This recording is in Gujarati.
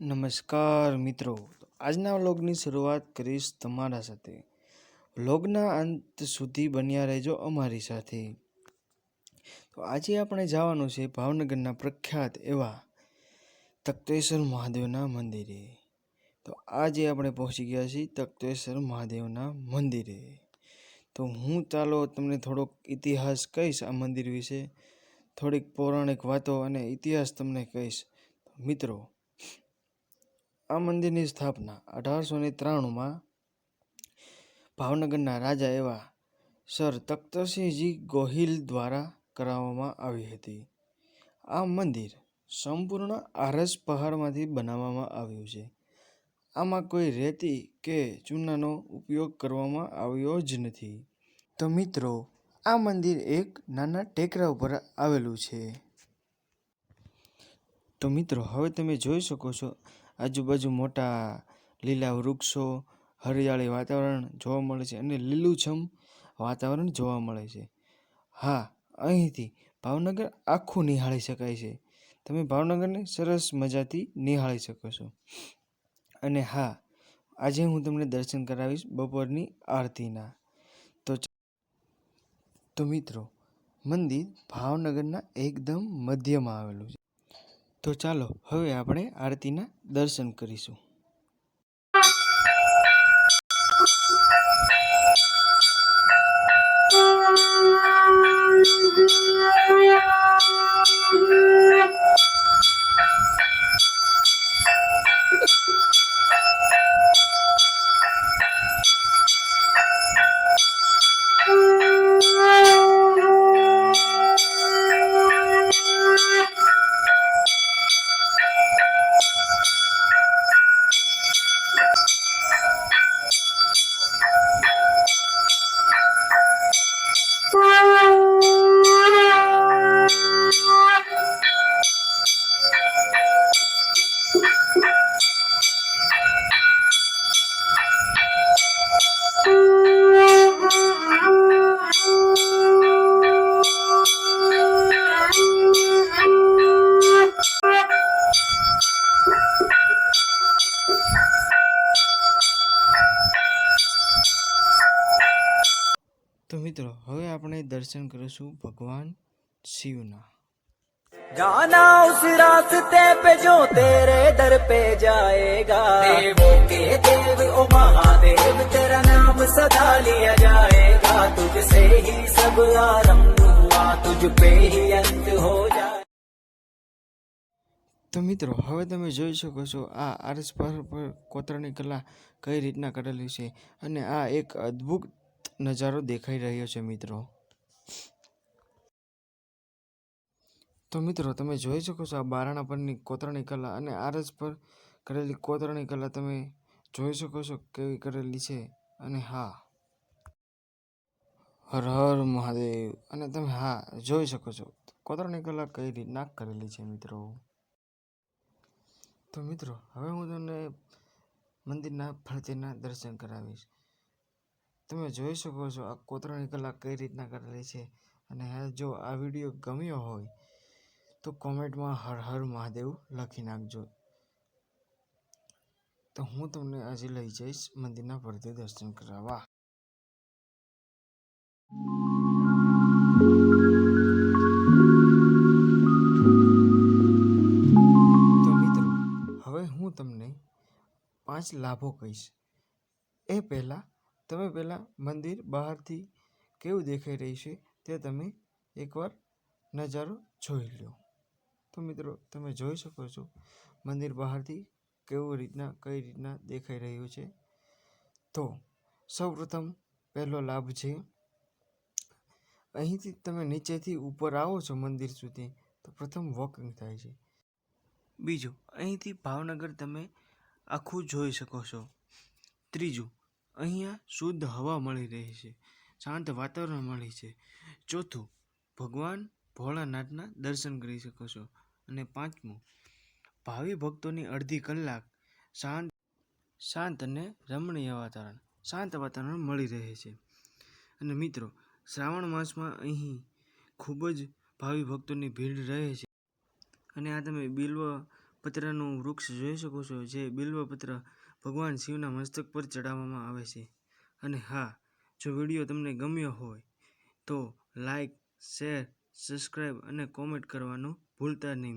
નમસ્કાર મિત્રો. આજના વ્લોગની શરૂઆત કરીશ તમારા સાથે. વ્લોગના અંત સુધી બન્યા રહેજો અમારી સાથે. તો આજે આપણે જવાનું છે ભાવનગરના પ્રખ્યાત એવા તક્તેશ્વર મહાદેવના મંદિરે. તો આજે આપણે પહોંચી ગયા છીએ તક્તેશ્વર મહાદેવના મંદિરે. તો હું ચાલો તમને થોડોક ઇતિહાસ કહીશ આ મંદિર વિશે. થોડીક પૌરાણિક વાતો અને ઇતિહાસ તમને કહીશ. મિત્રો આ મંદિરની સ્થાપના અઢારસો ને ત્રાણુંમાં ભાવનગરના રાજા એવા સર તખ્તસિંહજી ગોહિલ દ્વારા કરાવવામાં આવી હતી. આ મંદિર સંપૂર્ણ આરસ પહાડમાંથી બનાવવામાં આવ્યું છે. આમાં કોઈ રેતી કે ચૂનાનો ઉપયોગ કરવામાં આવ્યો જ નથી. તો મિત્રો, આ મંદિર એક નાના ટેકરા ઉપર આવેલું છે. તો મિત્રો, હવે તમે જોઈ શકો છો, આજુબાજુ મોટા લીલા વૃક્ષો, હરિયાળી વાતાવરણ જોવા મળે છે અને લીલુંછમ વાતાવરણ જોવા મળે છે. હા, અહીંથી ભાવનગર આખું નિહાળી શકાય છે. તમે ભાવનગરને સરસ મજાથી નિહાળી શકો છો. અને હા, આજે હું તમને દર્શન કરાવીશ બપોરની આરતીના. તો તો મિત્રો, મંદિર ભાવનગરના એકદમ મધ્યમાં આવેલું છે. તો ચાલો હવે આપણે આરતીના દર્શન કરીશું. તો મિત્રો હવે આપણે દર્શન કરીશું ભગવાન શિવના जाना उस रास्ते पे जो तेरे दर पे जाएगा देवों के देव ओ महादेव तेरा नाम सदा लिया जाएगा तुझसे ही सब आरंभ हुआ तुझ पे ही अंत हो जाए તો મિત્રો હવે તમે જોઈ શકો છો આ આરસ પર પર કોતરણી કલા કઈ રીતના કરેલી છે અને આ એક અદ્ભુત નજારો દેખાઈ રહ્યો છે, મિત્રો. તો મિત્રો, તમે જોઈ શકો છો આ બારણા પરની કોતરણી કલા અને આરસ પર કરેલી કોતરણી કલા તમે જોઈ શકો છો કેવી કરેલી છે અને હા. હર હર મહાદેવ. અને તમે હા, જોઈ શકો છો કોતરણી કલા કઈ રીતના કરેલી છે, મિત્રો. તો મિત્રો, હવે હું તમને મંદિરના ફરતીના દર્શન કરાવીશ. તમે જોઈ શકો છો આ કોતરણી કલા કઈ રીતના કરેલી છે અને જો આ વીડિયો ગમ્યો હોય, તો કોમેન્ટમાં હર હર મહાદેવ લખી નાખજો. તો હું તમને આજે લઈ જઈશ મંદિરના ફરતે દર્શન કરાવવા. તો મિત્રો, હવે હું તમને પાંચ લાભો કહીશ. એ પહેલાં તમે પહેલાં મંદિર બહારથી કેવું દેખાઈ રહ્યું છે તે તમે એકવાર નજારો જોઈ લો તો મિત્રો, તમે જોઈ શકો છો મંદિર બહારથી કેવું રીતના, કઈ રીતના દેખાઈ રહ્યું છે. તો સૌપ્રથમ પહેલો લાભ છે, અહીંથી તમે નીચેથી ઉપર આવો છો મંદિર સુધી, તો પ્રથમ વોકિંગ થાય છે. બીજું, અહીંથી ભાવનગર તમે આખું જોઈ શકો છો. ત્રીજું અહીંયા શુદ્ધ હવા મળી રહી છે, શાંત વાતાવરણ મળી છે. ચોથું, ભગવાન ભોળાનાથના દર્શન કરી શકો છો. અને પાંચમું, ભાવિ ભક્તોની અડધી કલાક શાંત શાંત અને રમણીય વાતાવરણ, શાંત વાતાવરણ મળી રહે છે. અને મિત્રો, શ્રાવણ માસમાં અહીં ખૂબ જ ભાવિ ભક્તોની ભીડ રહે છે. અને આ તમે બિલ્વ પત્રનું વૃક્ષ જોઈ શકો છો, જે બિલ્વપત્ર ભગવાન શિવના મસ્તક પર ચડાવવામાં આવે છે. અને હા, જો વીડિયો તમને ગમ્યો હોય, તો લાઈક શેર સબસ્ક્રાઈબ અને કોમેન્ટ કરવાનું ભૂલતા નહીં.